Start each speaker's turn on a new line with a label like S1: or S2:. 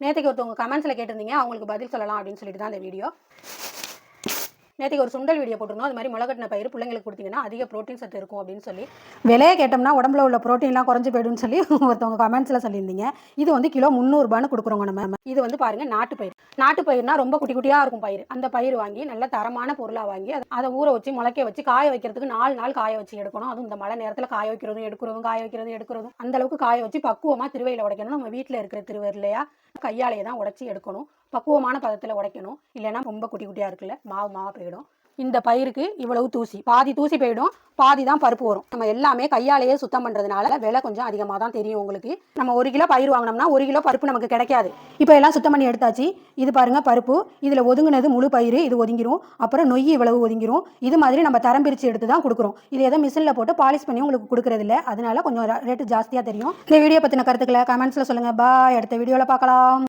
S1: நேற்றுக்கு ஒருத்தவங்க கமெண்ட்ஸில் கேட்டிருந்தீங்க அவங்களுக்கு பதில் சொல்லலாம் அப்படின்னு சொல்லிட்டு தான் இந்த வீடியோ நேற்றுக்கு ஒரு சுண்டல் வீடியோ போட்டிருந்தோம். அது மாதிரி முளைக்கட்டின பயிர் பிள்ளைங்களுக்கு கொடுத்தீங்கன்னா அதிக ப்ரோட்டீன் சத்து இருக்கும் அப்படின்னு சொல்லி. விலையை கேட்டோம்னா உடம்புல உள்ள ப்ரோட்டீன்லாம் குறைஞ்சு போயிடும்னு சொல்லி ஒருத்தவங்க கமெண்ட்ஸில் சொல்லியிருந்தீங்க. இது வந்து கிலோ முந்நூறுபான்னு கொடுக்குறோங்க நம்ம. இது வந்து பாருங்க நாட்டு பயிர் நாட்டு பயிர்னா ரொம்ப குட்டி குட்டியாக இருக்கும் பயிர் அந்த பயிர் வாங்கி நல்ல தரமான பொருளாக வாங்கி அதை- ஊற வச்சு முளைக்க வச்சு காய வைக்கிறதுக்கு நாலு நாள் காய வச்சு எடுக்கணும். அதுவும் இந்த மழை நேரத்தில் காய வைக்கிறதும் எடுக்கிறதும் காய வைக்கிறதும் எடுக்கிறதும். அந்த அளவுக்கு காய வச்சு பக்குவமாக திருவையில் உடைக்கணும். நம்ம வீட்டில் இருக்கிற திருவையிலையா கையாலேயே தான் உடைச்சி எடுக்கணும். பக்குவமான பதத்தில் உடைக்கணும். இல்லைன்னா ரொம்ப குட்டி குட்டியாக இருக்குல்ல மாவு மாவாக போயிடும். இந்த பயிருக்கு இவ்வளவு தூசி. பாதி தூசி போயிடும் பாதி தான் பருப்பு வரும். நம்ம எல்லாமே கையாலேயே சுத்தம் பண்ணுறதுனால விலை கொஞ்சம் அதிகமாக தான் தெரியும் உங்களுக்கு. நம்ம ஒரு கிலோ பயிர் வாங்கினோம்னா ஒரு கிலோ பருப்பு நமக்கு கிடைக்காது. இப்போ எல்லாம் சுத்தம் பண்ணி எடுத்தாச்சு. இது பாருங்கள் பருப்பு. இதில் ஒதுங்கினது முழு பயிர் இது ஒதுங்கிரும். அப்புறம் நொய் இவ்வளவு ஒதுங்கிரும். இது மாதிரி நம்ம தரம் பிரித்து எடுத்து தான் கொடுக்குறோம். இது எதோ மிஷினில் போட்டு பாலிஷ் பண்ணி உங்களுக்கு கொடுக்குறது இல்லை அதனால கொஞ்சம் ரேட்டு ஜாஸ்தியாக தெரியும். இந்த வீடியோ பற்றின கருத்துக்களை கமெண்ட்ஸில் சொல்லுங்கள் பாய். அடுத்த வீடியோவில் பார்க்கலாம்.